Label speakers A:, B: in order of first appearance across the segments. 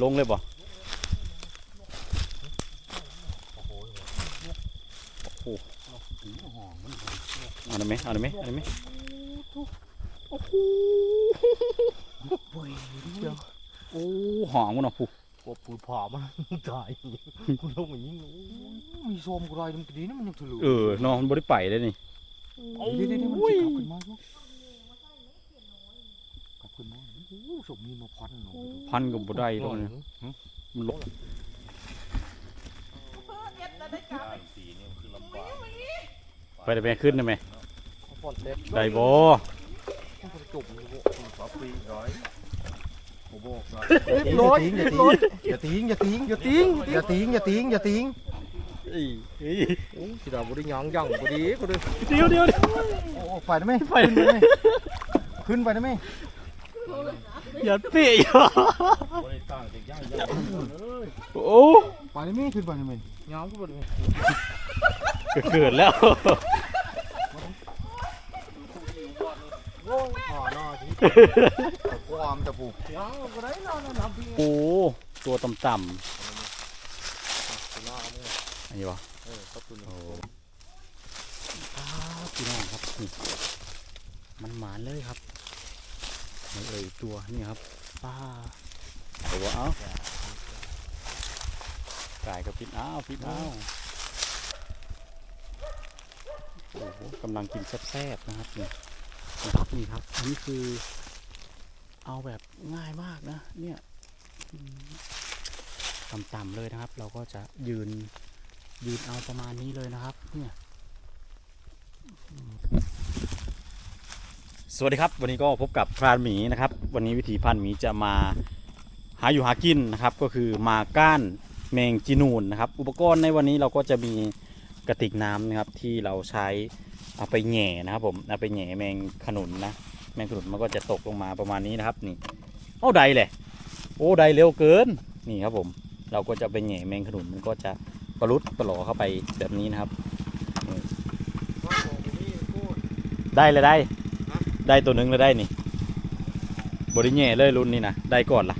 A: ลงเลยบ่
B: โอ้โห
A: โอ้โห
B: ผีหอมมัน
A: เอาได้ไหมเอาได้ไหมเอาได้ไหม
B: โอ้ยเดี๋ยว
A: โอ้หอมมันเนาะผู้
B: กบปูผามันตายกูลงอย่างนี้โอ้ยมีโซมกูไรมันดีนะมันยังทะลุ
A: เออเนาะมันบ่ได้ไปเลยนี่
B: เดี๋ยวเดี๋ยวเดี๋ยวมันจะกลับขึ้นมาอยู่กลับ ขึ้นมาโอ้โหศพมีมาพันเนาะ
A: พันก็บ่ได้ตรงนี้มันลงไปได้ไหมขึ้นได้ไหม
B: ฟอนเซ็ต
A: ได้บ่
B: มันจบมันจะ
C: ปลาปีร้อยโอ้โหร้อย
B: ร้อยอย่าทิ้งอย่าทิ้งอย่าทิ้งอย่าทิ้งอย่าทิ้งอย่าทิ้ง
A: เอ้ยเอ้ย
B: โอ้ยสิดาบ่ได้หยังยังบ่ดีกูเด้อ
A: เดี๋ยวเดี๋ยวเดี๋ยว
B: โอ้ไปได้ไหมไปได้ไหมขึ้นไปได้ไหม
A: อย่าเปะอย่า
C: บริตั้งจะย่างย่างเลย
A: โอ้
B: ไปได้ไหมขึ้นไปได้ไหมยามขึ้นไปได้ไหม
A: ก็เกิดแล้ว
B: โอ้ยหอหน้าที่ความตะปูยาวก็ได้นอนน้ำพี่
A: โอ้ตัวต่ำๆอันนี้บ่
B: เออครับคุณ
A: โอ้พี่น้องครับมันหมานเลยครับ นี่เอ่ยตัวนี่ครับป้าเอาวเอากายกับพิษอ้าวพิษอ้าวโอ้โหกำลังกินแซ่บๆนะครับนี่นะครับนี่ครับ อันนี้คือ เอาแบบง่ายมากนะ เนี่ยต่ำๆเลยนะครับ เราก็จะยืนยืนเอาประมาณนี้เลยนะครับ เนี่ย สวัสดีครับ วันนี้ก็พบกับพรานหมีนะครับ วันนี้วิถีพรานหมีจะมาหาอยู่หากินนะครับ ก็คือมาก้านแมงจีนูนนะครับ อุปกรณ์ในวันนี้เราก็จะมีกระติกน้ำนะครับที่เราใช้เอาไปแหง่นะครับผมเอาไปแหง่แมงขนุนนะแมงขนุนมันก็จะตกลงมาประมาณนี้นะครับนี่เอาใดเลยโอ้ใดเร็วเกินนี่ครับผม เราก็จะไปแหง่แมงขนุนมันก็จะปลุดปลอเข้าไปแบบนี้นะครับ ได้เลยได้ ได้ตัวหนึ่งเลยได้นี่บริแง่เลยรุ่นนี้นะได้ก่อนล่ะ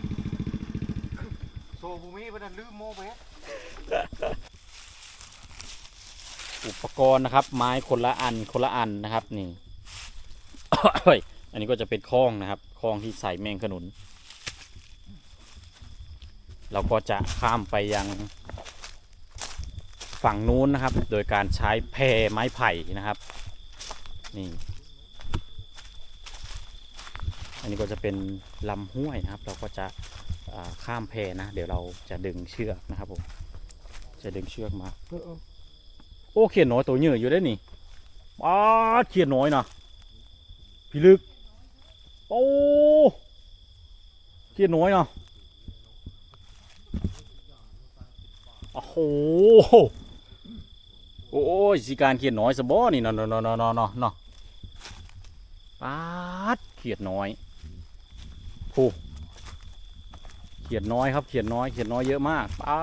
B: โซบูมีประเด็นลืมโมเบส
A: อุปกรณ์นะครับ ไม้คนละอันคนละอันนะครับนี่ อันนี้ก็จะเป็นคล้องนะครับคล้องที่ใส่แมงขนุน เราก็จะข้ามไปยังฝั่งนู้นนะครับ โดยการใช้แพไม้ไผ่นะครับ นี่ อันนี้ก็จะเป็นลำห้วยนะครับ เราก็จะข้ามแพนะ เดี๋ยวเราจะดึงเชือกนะครับผม จะดึงเชือกมา โอ้เขียนน้อยตัวเหยื่ออยู่ได้นี่ป้าดเขียนน้อยนะพี่ลึก โอ้เขียนน้อยนะโอ้โหโอ้ยสิการเขียนน้อยสบอนี่นาะเนาะเนาะเนาะเนนาะเนป้าดเขียดน้อย โอ้เขียดน้อยครับ เขียดน้อย เขียดน้อยเยอะมากป้า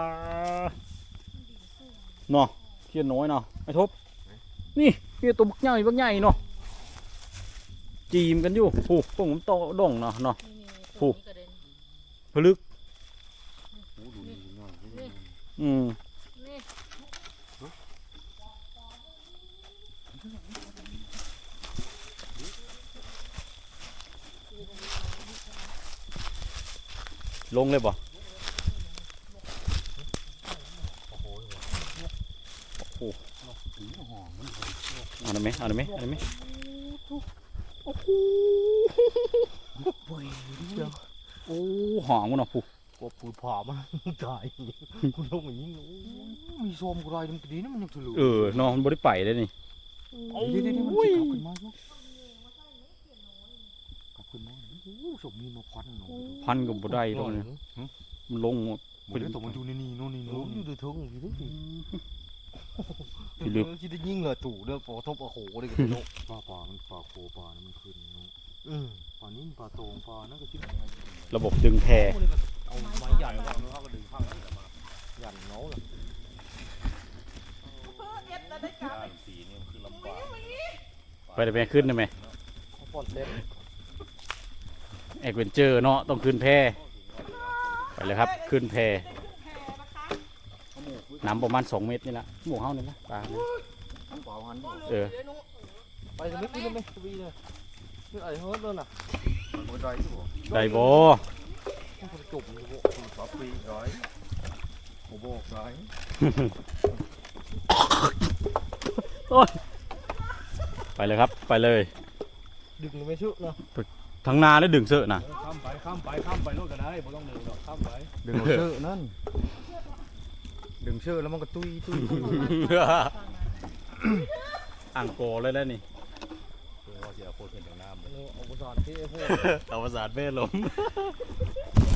A: ดเนาะเขียนน้อยเนาะไอ้ทบ นี่นี่ตัวบักใหญ่บักใหญ่เนาะ จีมกันอยู่ผูกพวกผมโตดงเนาะเนาะ ผูกพลึก อืม ลงเลยบ่
B: ผีหอมมัน
A: เอาได้ไหมเอาได้ไหมเอาได้ไหม
B: โอ้ยเดี๋ยว
A: โอ้หอมมันเนาะผูก
B: กบปูผามันตายกูลงอย่างนี้โอ้ยมีโซมกูไรมันดีนะมันยังทะลุ
A: เออเนาะมันบ่ได้ไปเลยนี่
B: เดี๋ยวเดี๋ยวเดี๋ยวมันจะกลับขึ้นมาอยู่กลับ ขึ้นมาโอ้โหศพมีมาพันเนาะ
A: พันก็บ่ได้ตรงนี้มันลงหมด
B: มันแต่มันอยู่ในนี่โน่นนี่โน่นอยู่ในทุ่งอยู่ที่
A: พี่ลึก
B: คิดได้ยิ่งเลยตู่เด้อปอทบโอ้โหเลยกันเนาะปลาปลามันปลาโคปลานี่มันขึ้นเนาะอืมปลานี้ปลาโตงปลานั่นก็ชิบ
A: ระบบดึงแพ
B: เอาไม้ใหญ่วางแล้วก็ดึงข้างนั้นมาหยันเนาะล่ะ
C: ย่างสีนี่คือลำบาก
A: ไปได้ไหมขึ้นได้ไหม
B: เอาฟอนเซ็ต
A: แอดเวนเจอร์เนาะต้องขึ้นแพไปไปเลยครับ ขึ้นแพน้ำประมาณ 2 เมตรนี่ละหมูเฮานี่ละปลาเนี่ย
B: ทั้งเปล่าหัน
A: เออ
B: ไปสมิธนี่เลยไหมสวีเลยนี่ไอ้เฮิร์ตเลยน่ะมันได้ที่บ่
A: ได้บ่
B: มันจบเลยบ่
C: คุณป๊อปปี้ร้อยโอ้บอกร้อย
A: ไปเลยครับไปเลย
B: ดึงไม่ชุบเนาะ
A: ทั้งนาได้ดึงเสื้อนะ
C: ข้ามไปข้ามไปข้ามไปรถก็ได้ไม่ต้องหนึ่งหรอกข้ามไป
B: ดึงเอาเชือกนั่น ดึงเชือกแล้วมันก็ตุ้ยตุ้ยตุ้ย
A: อ่างโกเลยแล้วนี่
C: คือว่าเสียโคตรเป็นอย่างน้ำเลย
B: เอาประสาทที่ไอ้พวก
A: เอาประสาทเบ้ลม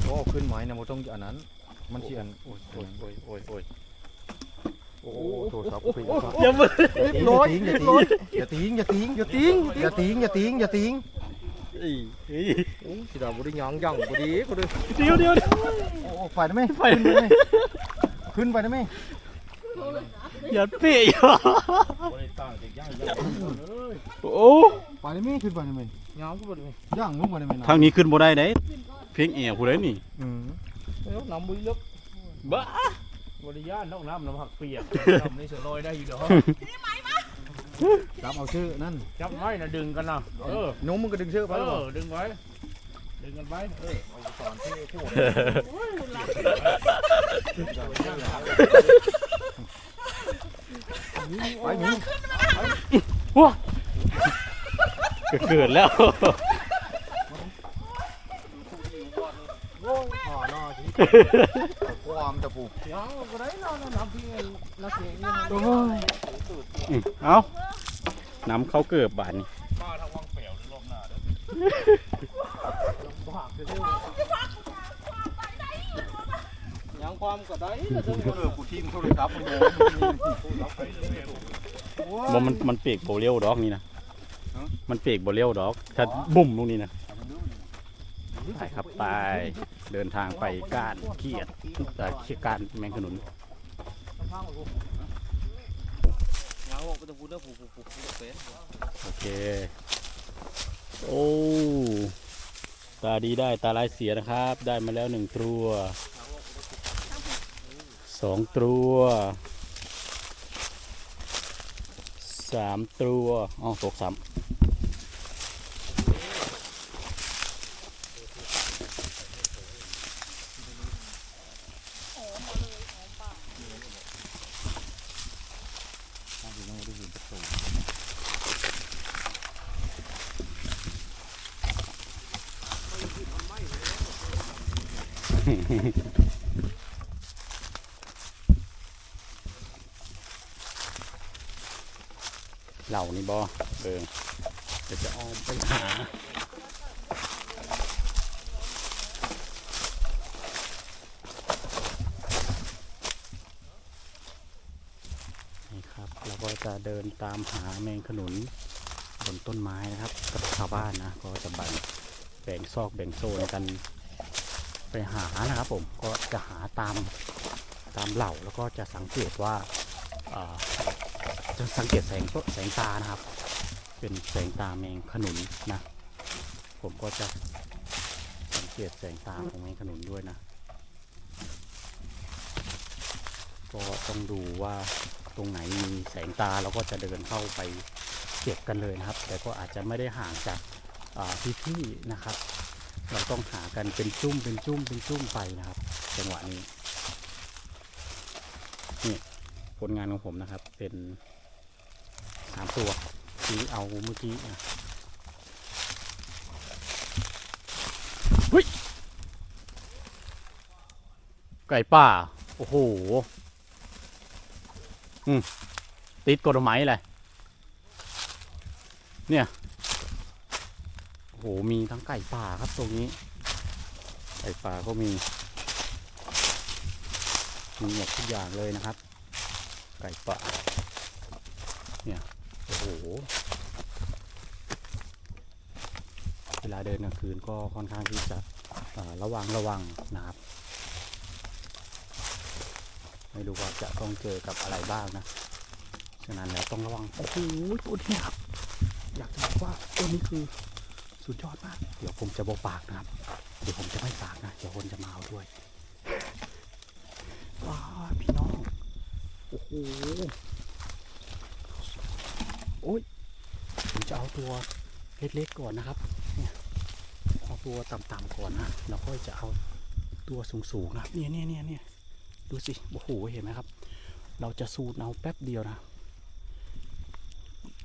B: โอ้ขึ้นไหมนะมันต้องอันนั้น มันเขียน
A: โอ้ยโอ้ยโอ้ยโอ้ยโอ้ย
B: โอ้โหโทรศัพท์ไป
A: อย่ามือ
B: ร้อยอย่าทิ้งอย่าทิ้งอย่าทิ้งอย่าทิ้งอย่าทิ้งอย่าทิ้ง
A: อีอี
B: สิดาบุรียองย่องบุรีกูดู
A: เดี๋ยวเดี๋ยวเดี๋ยว
B: โอ้ไปได้ไหม
A: ไป
B: ขึ้นไปได้ไหม
A: อย่าเปี้ยอยู่
C: ไม่ได้ตั้งแต่ย่างย่างเลย
A: โอ้
B: ไปได้ไหมขึ้นไปได้ไหม
C: ย่างก็ไม่ได้
B: ย่างลงไปได้ไหม
A: ทางนี้ขึ้นบ่ได้เด้เพียงเอียผู้ใดนี่
B: อืม
C: แล้วน้ำบุยลึก
A: บ้า
C: บริยานนอกน้ำน้ำผักเปียกน้ำนี่เสือลอยได้อยู่เด้อ
B: จับเอาชื่อนั่น
C: จับไม้นะดึงกันนะเออ
B: น้องมึงก็ดึงชื่อไป
C: เอ
B: แล้ว
C: อดึงไว้ ดึงกันไว้เออเอาสอนที่พูด
B: ไปหนี
A: ก็เกิดแล้ว
B: อ๋อน่าที่ความตะปู
C: ย่างก็ได้นะน้ำพี่นักเสียงนี่
B: โอ้ย
A: อืมเอาน้ำเขาเกิบบานนี่
C: ป้าทางวังเปลวหรือลมหน้าเด้อ
B: ยังความก็ได้แล้วจะเออกูทิ้งโทรศัพท์มัน
A: บ่มันมันเปียกโบเลี้ยวดอกนี่นะมันเปียกโบเลี้ยวดอก ถ้าบุ่มตรงนี้นะไปครับไปเดินทางไปก้านเขียดเอ่อเขียดก้านแมงขนุน
B: ยังบอกก็จะพูดเรื่อผูผูผูผูเป็น
A: โอเค โอ้ตาดีได้ตาลายเสียนะครับ ได้มาแล้วหนึ่งตัวสองตัวสามตัวอ๋อตกสามเหล่านี่บอ เออเดี๋ยวจะออมไปหาครับเราก็จะเดินตามหาแมงขนุนบนต้นไม้นะครับกับชาวบ้านนะก็จะแบ่งแบ่งซอกแบ่งโซนกันไปหานะครับ ผมก็จะหาตามตามเหล่าแล้วก็จะสังเกตว่าอ่าจะสังเกตแสงแสงตานะครับ เป็นแสงตาแมงขนุนนะ ผมก็จะสังเกตแสงตาของแมงขนุนด้วยนะก็ต้องดูว่าตรงไหนมีแสงตาเราก็จะเดินเข้าไปเก็บกันเลยนะครับ แต่ก็อาจจะไม่ได้ห่างจากอ่าพี่นะครับ เราต้องหากันเป็นจุ้มเป็นจุ้มเป็นจุ้มไปนะครับ จังหวะนี้นี่ผลงานของผมนะครับเป็นสามตัว ที่เอาเมื่อกี้นะเฮ้ย ไก่ป่า โอ้โห อืม ติดกฎหมายเลยเนี่ย โอ้โห มีทั้งไก่ป่าครับตรงนี้ ไก่ป่าก็มี มีหมดทุกอย่างเลยนะครับ ไก่ป่า หเวลาเดินกลางคืนก็ค่อนข้างที่จะระวังระวังนะครับ ไม่รู้ว่าจะต้องเจอกับอะไรบ้างนะฉะนั้นแล้วต้องระวังโอ้โหตัวนี้ครับ อยากจะบอกว่าตัวนี้คือสุดยอดมาก เดี๋ยวผมจะโบปากนะครับ เดี๋ยวผมจะไม่ปากนะเดี๋ยวคนจะมาเอาด้วยว้าพี่น้อง โอ้โห ยผมจะเอาตัวเล็กๆก่อนนะครับ เนี่ยเอาตัวต่ำๆก่อนนะแล้วค่อยจะเอาตัวสูงๆนะครับเนี่ยเนี่ยเนี่ยเนี่ยดูสิโอ้โหเห็นไหมครับ เราจะสูดเอาแป๊บเดียวนะ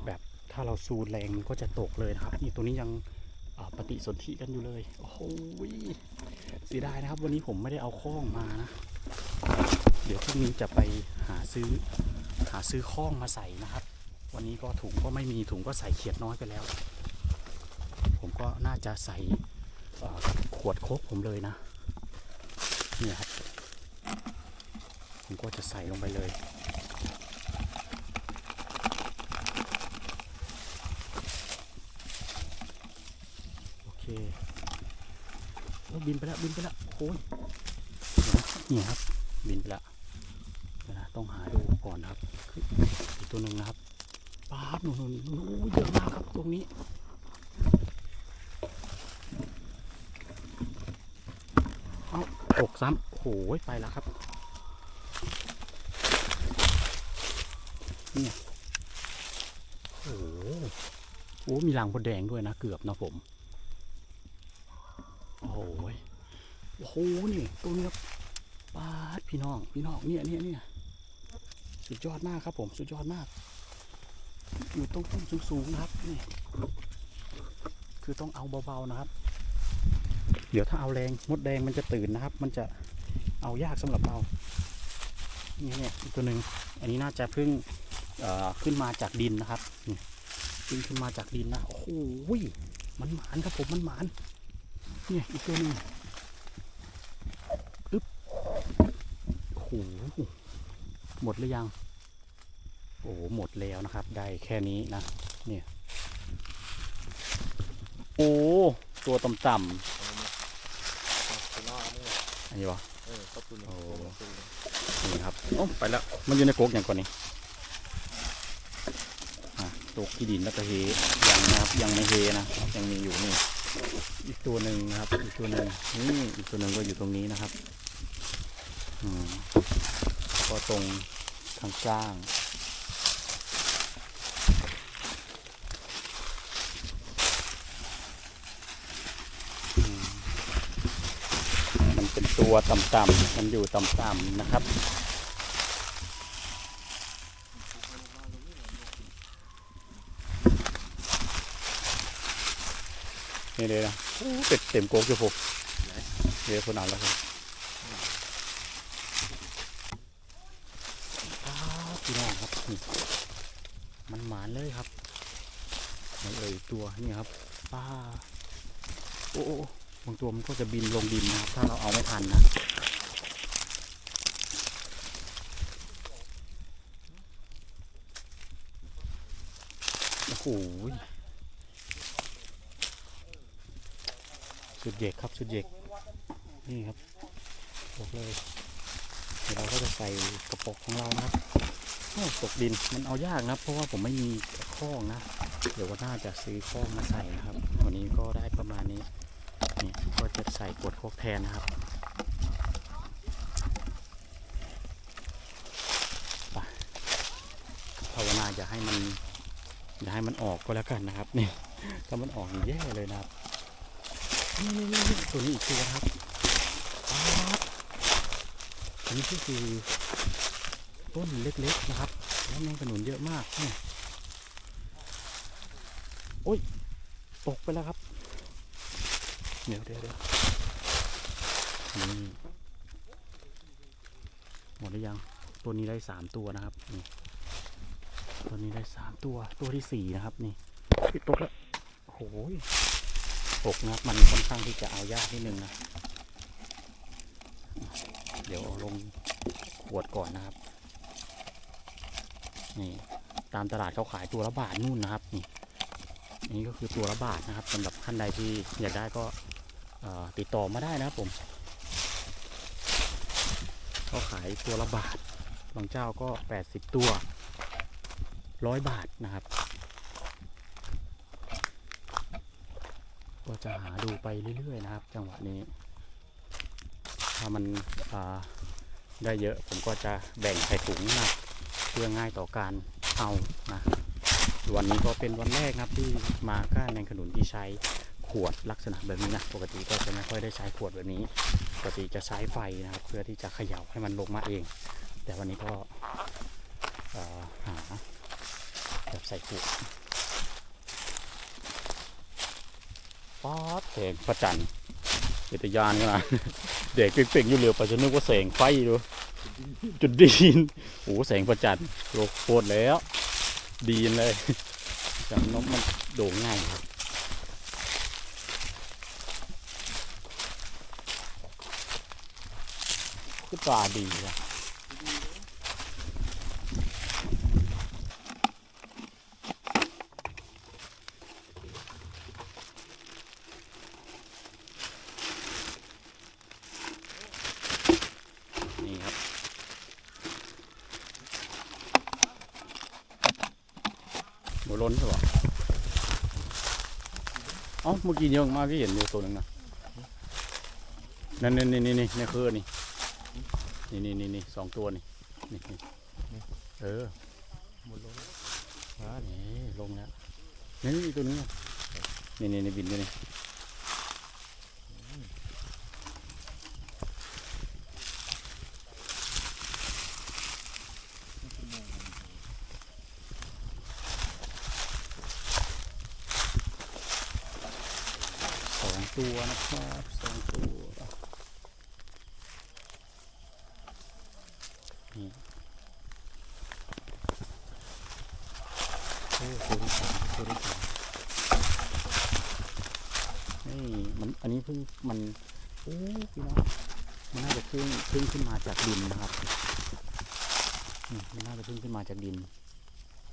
A: แบบถ้าเราสูดแรงก็จะตกเลยนะครับ นี่ตัวนี้ยังปฏิสนธิกันอยู่เลย โอ้โหเสียดายนะครับ วันนี้ผมไม่ได้เอาข้องมานะ เดี๋ยวพรุ่งนี้จะไปหาซื้อหาซื้อข้องมาใส่นะครับ วันนี้ก็ถุงก็ไม่มีถุงก็ใส่เขียดน้อยไปแล้ว ผมก็น่าจะใส่ขวดโคกผมเลยนะเนี่ยครับผมก็จะใส่ลงไปเลยโอเคโอ้บินไปแล้วบินไปแล้วโอ้ยเดี๋ยวนะนี่ครับบินไปแล้วนะต้องหาดูก่อนครับออีกตัวหนึ่งนะครับ ป๊าบหนูหนูหนูโอ้ยเยอะมากครับตรงนี้เอาตกซ้ำโอ้โหไปแล้วครับเนี่ยโอ้โหมีรังบดแดงด้วยนะ เกือบนะผม โอ้โหยโอ้โหนี่ตัวนี้ครับปาดพี่น้อง พี่น้องเนี่ยเนี่ยเนี่ยสุดยอดมากครับผม สุดยอดมาก อยู่ตรงต้นสูงๆนะครับนี่คือต้องเอาเบาๆนะครับ เดี๋ยวถ้าเอาแรงมดแดงมันจะตื่นนะครับ มันจะเอายากสำหรับเรานี่เนี่ยอีกตัวหนึ่งอันนี้น่าจะเพิ่งขึ้นมาจากดินนะครับขึ้นขึ้นมาจากดินนะโอ้โหมันหมานครับผมมันหมานเนี่ยอีกตัวหนึ่งอึ๊บโอ้โหหมดหรือยัง อ้หมดแล้วนะครับ ได้แค่นี้นะ เนี่ย โอ้ ตัวต่ำๆอันนี้วะโอ้
B: นี่
A: ครับโอ้ไปแล้ว มันอยู่ในโกกอย่างก่อนนี้ตกที่ดินแล้วก็เฮยังนะครับยังไม่เฮนะ ยังมีอยู่นี่ อีกตัวหนึ่งนะครับ อีกตัวหนึ่งนี่อีกตัวหนึ่งก็อยู่ตรงนี้นะครับ อืมก็ตรงทางกลาง อืมมันเป็น ตัวต่ำๆมันอยู่ต่ำๆนะครับ นี่เลยนะเป็ดเต็มโกกอยู่ผมเดี๋ยวคนเอาแล้วครับอ้าวพี่น้องครับ มันหมานเลยครับหนเอ่ยตัวนี่ครับป้าโอ้างตัวมันก็จะบินลงดินนะครับ ถ้าเราเอาไม่ทันนะโอ้โหสุดเยกครับสุดเยกนี่ครับบอกเลยเดี๋ยวเราก็จะใส่กระป๋องของเรานะครับตกดินมันเอายากนะครับเพราะว่าผมไม่มีข้องนะ เดี๋ยววันหน้าจะซื้อข้องมาใส่นะครับ วันนี้ก็ได้ประมาณนี้ นี่ก็จะใส่กดโคกแทนนะครับภาวนาอย่าให้มันอย่าให้มันออกก็แล้วกันนะครับนี่ถ้ามันออกแย่เลยนะครับนี่นี่นี่นี่ตัวนี้อีกตัวครับอันนี้ก็คือต้นเล็กๆนะครับแล้วแมงกระหนุนเยอะมากนี่โอ้ยตกไปแล้วครับ เดี๋ยวเดี๋ยวเดี๋ยวนี่หมดหรือยัง ตัวนี้ได้สามตัวนะครับนี่ตัวนี้ได้สามตัว ตัวที่สี่นะครับ นี่ปิดตกแล้วโอ้โหกนะครับ มันค่อนข้างที่จะเอายากนิดนึงนะ เดี๋ยวเอาลงขวดก่อนนะครับ นี่ ตามตลาดเขาขายตัวละบาทนู่นนะครับ นี่นี่ก็คือตัวละบาทนะครับสำหรับท่านใดที่อยากได้ก็ ติดต่อมาได้นะครับผมเขาขายตัวละบาท บางเจ้าก็ 80 ตัวร้อยบาทนะครับ ก็จะหาดูไปเรื่อยๆนะครับ จังหวะนี้ ถ้ามันได้เยอะผมก็จะแบ่งใส่ถุงนะเพื่อง่ายต่อการเอานะวันนี้ก็เป็นวันแรกนะครับที่มาก้านแมงขนุนที่ใช้ ขวดลักษณะแบบนี้นะ ปกติก็จะไม่ค่อยได้ใช้ขวดแบบนี้ ปกติจะใช้ไฟนะครับ เพื่อที่จะเขย่าให้มันลงมาเอง แต่วันนี้ก็หาแบบใส่ขวดป๊อดแสงพระจันทร์เอตยานกันนะเด็กเป่งๆอยู่เหลือไปจะนึกว่าแสงไฟดูจุดดีนโอ้แสงพระจันโลกโคตรแล้ว ดีนเลยจังนกมันโด่งง่ายครับ ก็ตาดีนะนี่ครับหมูล้นใช่ปะเอ้าเมื่อกี้เยอะมากที่เห็นอยู่ตัวหนึ่งนะ นั่นนี่นี่นี่นี่นี่คือนี่ นี่นี่นี่นี่สองตัวนี่นี่นี่เออหมดลงว้านี่ลงแล้วนี่นี่ตัวนึงอะนี่นี่นี่บินด้วยนี่สองตัวนะครับสองตัวนี่โอ้ตัวที่สามตัวที่สามนี่มันอันนี้เพิ่งมันโอ้พี่น้องมันน่าจะเพิ่งเพิ่งขึ้นมาจากดินนะครับนี่มันน่า จะเพิ่งขึ้นมากดิน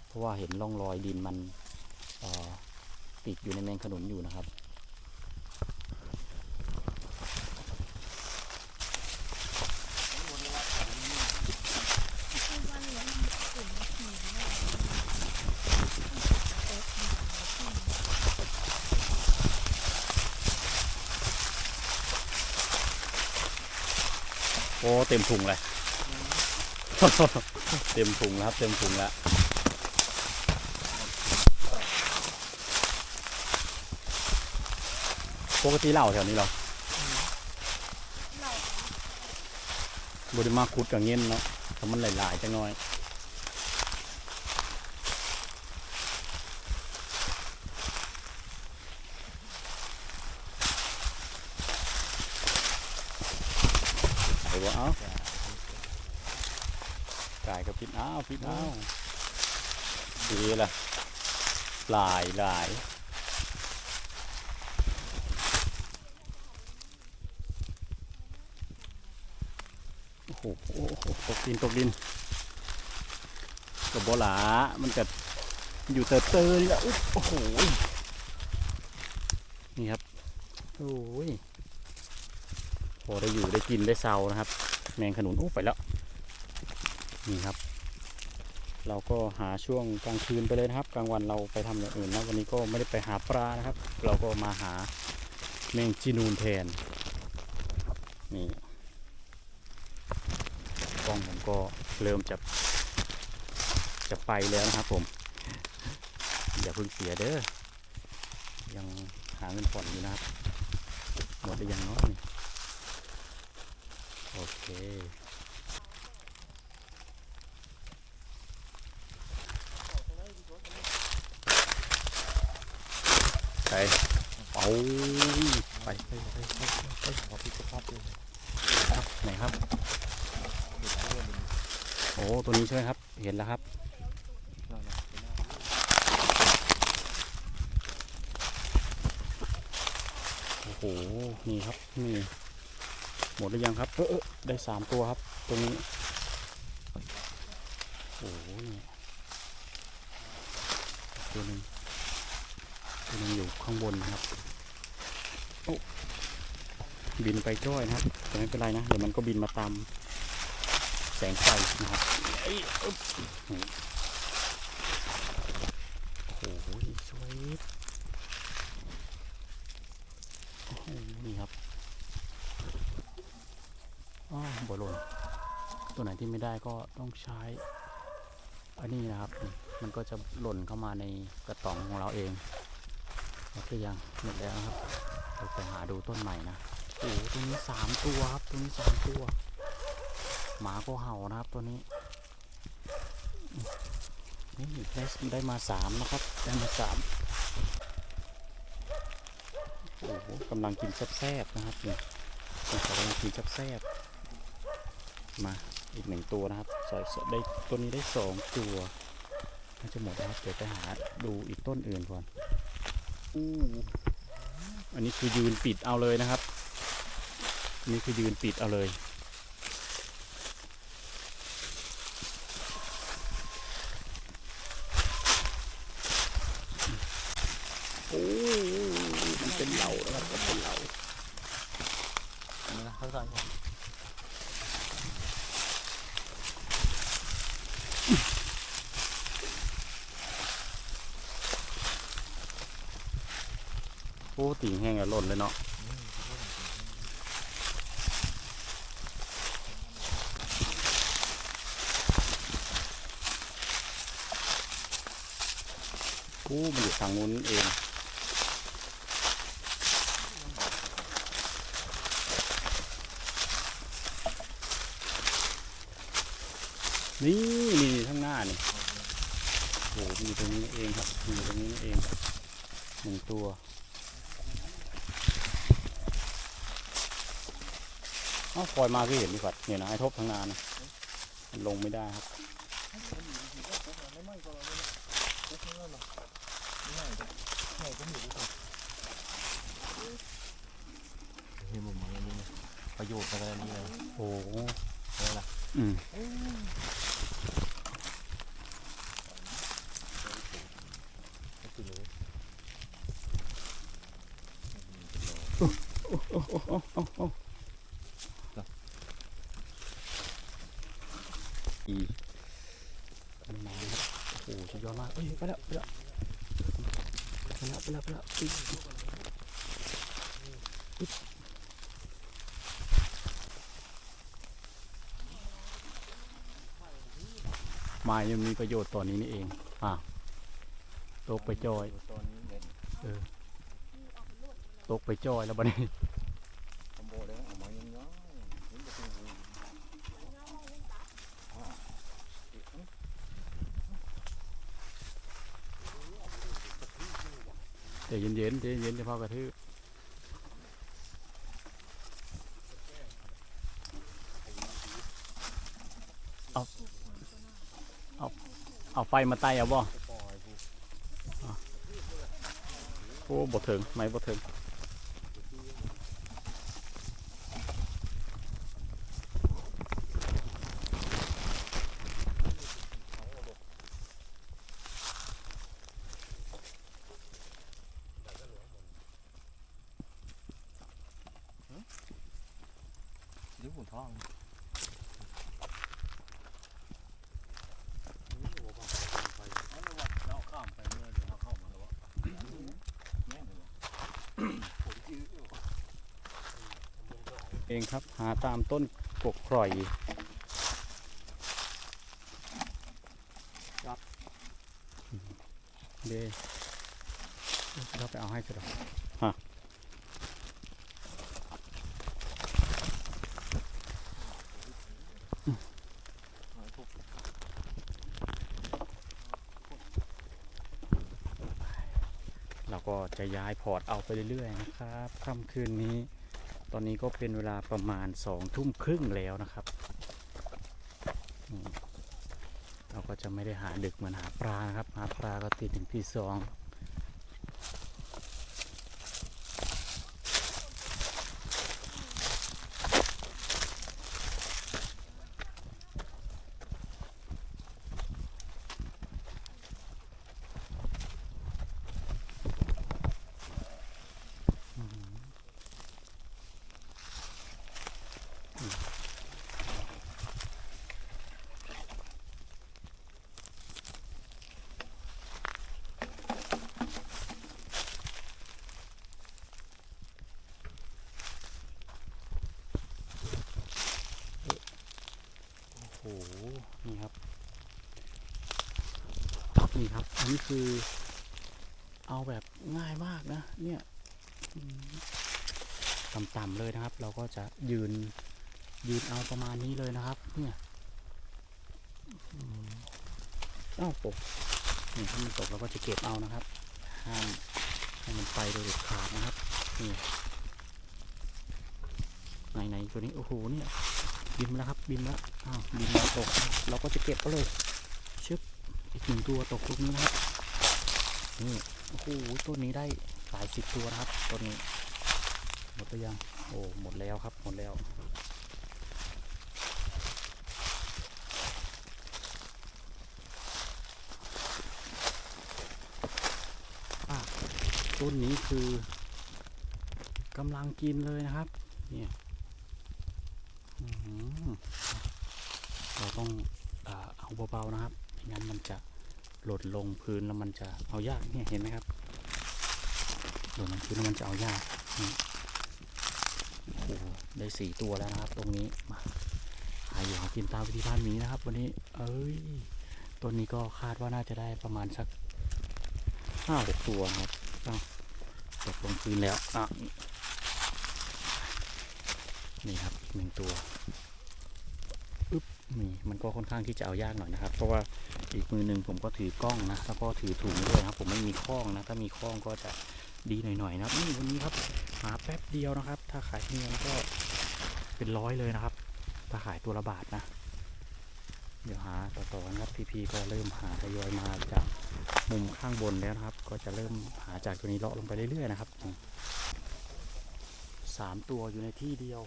A: เพราะว่าเห็นร่องรอยดินมันติดอยู่ในแมงขนุนอยู่นะครับ โอ้ เต็มถุงเลย เต็มถุงแล้วครับ เต็มถุงแล้วปกติเหล่าแถวนี้เหรอบุได้มาคุดกับเงี้ยนเนาะถ้ามันหลายๆจังน้อย ไปบ่เอากายก็พิดอ้าวพิดอ้าวดีละ หลายหลายโอ้โหตกดินตกดินกับโบหลา มันจะอยู่เตอเตอๆนี่แหละอุ๊ยโอ้โห นี่ครับ โอ้ยพอได้อยู่ได้กินได้เซานะครับ แมงขนุนอู้ไปแล้ว นี่ครับ เราก็หาช่วงกลางคืนไปเลยนะครับ กลางวันเราไปทำอย่างอื่นนะวันนี้ก็ไม่ได้ไปหาปลานะครับ เราก็มาหาแมงจีนูนแทนนี่กล้องผมก็เริ่มจะจะไปแล้วนะครับผมอย่าเพิ่งเสียเด้อยังหาเงินผ่อนอยู่นะครับหมดหรือยังเนาะนี่โอเค เอาไปไปไปไปไป
B: ขอพิจารณาดู
A: ครับไหนครับ โอ้ตัวนี้ใช่ไหมครับ เห็นแล้วครับโอ้โหนี่ครับนี่หมดหรือยังครับเออเออได้สามตัวครับ ตัวนี้โอ้โหนี่ตัวหนึ่งตัวหนึงอยู่ ข้างบนนะครับโอ้บินไปจ้อยนะครับแต่ไม่เป็นไรนะ เดี๋ยวมันก็บินมาตามแสงไฟนะครับโอ้โหสวยโอ้โหนี่ครับอ้าวบอลลนตัวไหนที่ไม่ได้ก็ต้องใช้อันนี้นะครับ มันก็จะหล่นเข้ามาในกระตองของเราเอง หมดหรือยังหมดแล้วครับเราไปหาดูต้นใหม่นะโอ้โหตัวนี้สามตัวครับตัวนี้สามตัว หมาก็เห่านะครับตัวนี้นี่ได้ได้มาสามนะครับได้มาสามโอ้โหกำลังกินแซ่บๆนะครับนี่กำลังกินแซ่บๆมาอีกหนึ่งตัวนะครับใส่ได้ตัวนี้ได้สองตัวน่าจะหมดนะครับเดี๋ยวไปหาดูอีกต้นอื่นก่อน อู้อันนี้คือยืนปิดเอาเลยนะครับนนี่คือยืนปิดเอาเลยโอ้มันเป็นเหล่านะครับเป็นเหล่าอันนี้นะเขาใจก่อนโอ้ ตีงแห้งอะล่นเลยเนาะกู้มันอยู่ทางนู้นเอง นี่นี่ข้างหน้านี่โอ้โหมีตรงนี้เองครับมีตรงนี้เองหนึ่งตัวเอ้า ปล่อยมาก็เห็นดีกว่าเนี่ยนะไอ้ทบข้างนานะมันลงไม่ได้ครับ
B: นี่มุมมองอันนี้นะประโยชน์อะไรนี่เลย
A: โอ้โห
B: อะไรล่ะ
A: อืมโอ้โอ้โอ้โอ้โอ้มันมาครับโอ้โหสุดยอดมากเอ้ยไปแล้วไปแล้วไปแล้วไปแล้วไปแล้วอุ๊ยอุ๊ย ไมายังมีประโยชน์ตอนนี้นี่เอง อะตกไปจอย
B: ตอนนี้เนี่ย
A: ตกไปจอยแล้วบัดนี้
B: เลยออกมายังย้อยเห็นเป็นงู
A: ใจเย็นๆเย็นๆจะพากระทืบเอา เอา เอาไฟมาไต่เอาบ่
B: ปล่
A: โอ้บ่ถึง ไม่บ่ถึง
B: เดี๋ยวผมท้อง
C: เราข้ามไปเมื่อเดี๋ยวเราเข้ามาแล้ววะแม่งเลยวะ
A: เองครับ หาตามต้นกกคร่อยครับเดเราไปเอาให้สิหรอฮะเราก็จะย้ายพอร์ตเอาไปเรื่อยๆนะครับค่ำคืนนี้ อนนี้ก็เป็นเวลาประมาณสองทุ่มครึ่งแล้วนะครับเราก็จะไม่ได้หาดึกเหมือนหาปลานะครับ หาปลาก็ติดถึงที่สองโอ้โห นี่ครับ นี่ครับ อันนี้คือ เอาแบบง่ายมากนะ เนี่ยต่ำๆเลยนะครับ เราก็จะยืนยืนเอาประมาณนี้เลยนะครับ เนี่ยเอ้าตกนี่ถ้ามันตกเราก็จะเก็บเอานะครับ ห้ามให้มันไปโดยเด็ดขาดนะครับ นี่ไหนๆตัวนี้ โอ้โห เนี่ย บินมาแล้วครับบินแล้วอ้าวบินมาตก เราก็จะเก็บก็เลยชึบอีกหนึ่งตัวตกตรงนี้นะครับนี่โอ้โหต้นนี้ได้หลายสิบตัวนะครับต้นนี้ หมดไปยังโอ้หมดแล้วครับหมดแล้วต้นนี้คือกำลังกินเลยนะครับเนี่ย เราต้องเอาเบาๆนะครับไม่งั้นมันจะหล่นลงพื้นแล้วมันจะเอายากเนี่ยเห็นไหมครับหล่นลงพื้นแล้วมันจะเอายากโอ้โหได้สี่ตัวแล้วนะครับ ตรงนี้มาหาอยู่หากินตามวิธีบ้านหมีนะครับ วันนี้ เอ้ยต้นนี้ก็คาดว่าน่าจะได้ประมาณสักห้าหกตัวนะครับตกลงพื้นแล้วอะ นี่ครับหนึ่งตัวอึ๊บนี่มันก็ค่อนข้างที่จะเอายากหน่อยนะครับ เพราะว่าอีกมือหนึ่งผมก็ถือกล้องนะแล้วก็ถือถุงด้วยครับ ผมไม่มีข้องนะ ถ้ามีข้องก็จะดีหน่อยๆนะครับนี่วันนี้ครับหาแป๊บเดียวนะครับ ถ้าขายที่นี่ก็เป็นร้อยเลยนะครับ ถ้าขายตัวละบาทนะ เดี๋ยวหาต่อๆกันครับพี่ๆก็เริ่มหาทยอยมาจากมุมข้างบนแล้วนะครับ ก็จะเริ่มหาจากตัวนี้เลาะลงไปเรื่อยๆนะครับสามตัวอยู่ในที่เดียว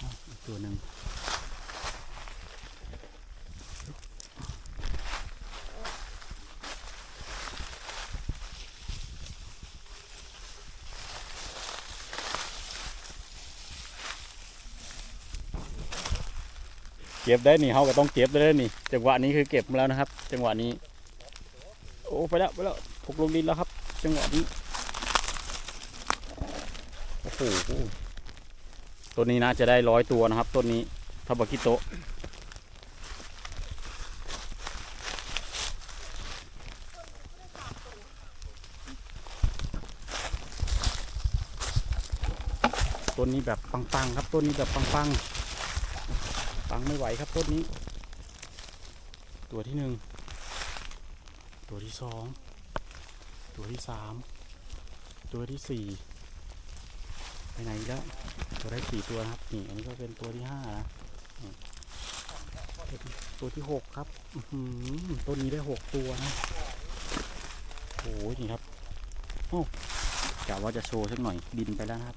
A: อ้าวอีก ตัวหนึ่งเก็บได้นี่เขาก็ต้องเก็บได้เลยนี่ จังหวะนี้คือเก็บมาแล้วนะครับ จังหวะนี้ โอ้ไปแล้วไปแล้วพกลงดินแล้วครับ จังหวะนี้โอ้โห ตัวนี้น่าจะได้ร้อยตัวนะครับต้นนี้ทาบากิโตะต้นนี้แบบปังๆครับต้นนี้แบบปังๆปังไม่ไหวครับต้นนี้ ตัวที่หนึ่งตัวที่สองตัวที่สามตัวที่สี่ไปไหนแล้ว ตัวได้สี่ตัวครับนี่อันนี้ก็เป็นตัวที่ห้านะตัวที่หกครับต้นนี้ได้หกตัวนะโอ้ยนี่ครับโอ้กะว่าจะโชว์สักหน่อยบินไปแล้วครับ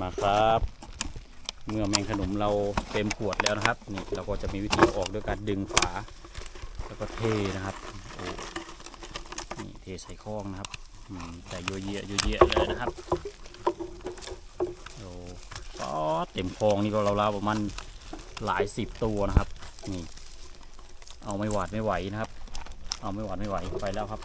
A: มาครับ เมื่อแมงขนมเราเต็มขวดแล้วนะครับนี่เราก็จะมีวิธีออกด้วยการดึงฝา แล้วก็เทนะครับโอ้นี่เทใส่คลองนะครับแต่โยเยะโยเยะเลยนะครับโอ้ก็เต็มคลองนี่ก็เราๆประมาณหลายสิบตัวนะครับนี่เอาไม่หวาดไม่ไหวนะครับ เอาไม่หวาดไม่ไหวไปแล้วครับ